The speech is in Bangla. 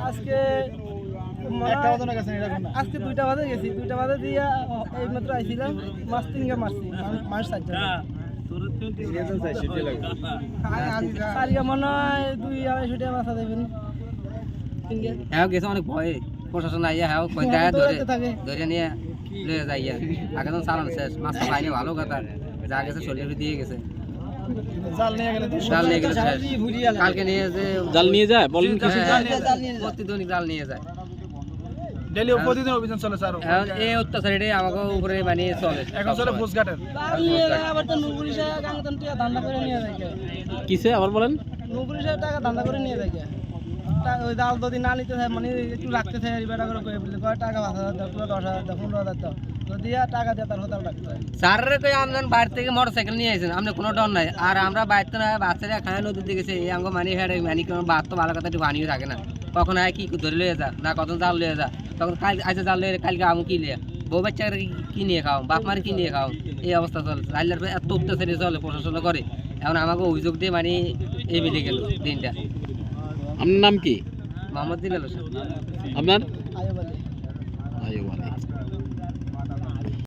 আজকে হয়- আজকে দুইটা বাজে গেছি। দুইটা বাজে দিয়ে এই মাত্র আইছিলাম মাছ তিনকে মারছি। মানুষ চারজন মনে হয় দুই আড়াইশো টাকা দেবেন হ্যাঁ গেছে অনেক ভয়ে। প্রশাসন আইয়া হ্যাঁ কই দেয় ধরে ধরে নিয়ে যাইয়া। আগে তো চালানো শেষ মাছটা পাইনি ভালো কথা। যা গেছে শরীরে দিয়ে গেছে। জাল নিয়ে গেলে জাল নিয়ে গেলে শেষ। কালকে নিয়ে যে জাল নিয়ে যায় বলেন হ্যাঁ, প্রতিদিনই জাল নিয়ে যায়। ডেলি প্রতিদিন অভিযান চলে স্যার। এখন এই অত্যাচার এটাই আমাকে উপরে মানে চলে। এখন চলে জাল আবার তো নুপুরিশা গাঙ্গতন টাকা ধান্দা করে নিয়ে যায় কে? কিসে আবার বলেন? নুপুরিশা টাকা ধান্দা করে নিয়ে যায় ওই জাল যদি না নিতে চায় মানে একটু রাখতে চায় বেটা করে কয়ে বলে কয় টাকা পাঁচ হাজার দাও পুরো দশ হাজার দাও পনেরো হাজার দাও। হয় স্যারের কই আমজন বাইরে থেকে মোটর সাইকেল নিয়ে আসেন আপনি কোনো ডর নাই। আর আমরা বাইরে না বাচ্চারা খায় দিকে গেছে এই আঙ্গ মানি হেঁটে মানি কোনো বাদ তো ভালো কথা একটু পানিও থাকে না। কখন আয় কি ধরে লয়ে যা না কখন জাল লয়ে যা তখন কাল আজ জাল লয়ে কালকে আমু কি লিয়ে বউ বাচ্চারা কি নিয়ে খাও? বাপ মারে কি নিয়ে খাও? এই অবস্থা চলে। লাইলার এত অত্যাচারী চলে প্রশাসন করে। এখন আমাকে অভিযোগ দিয়ে মানে এই বেরিয়ে গেল দিনটা। আপনার নাম কি? মোহাম্মদ দিল আপনার? আয়ুব আলী।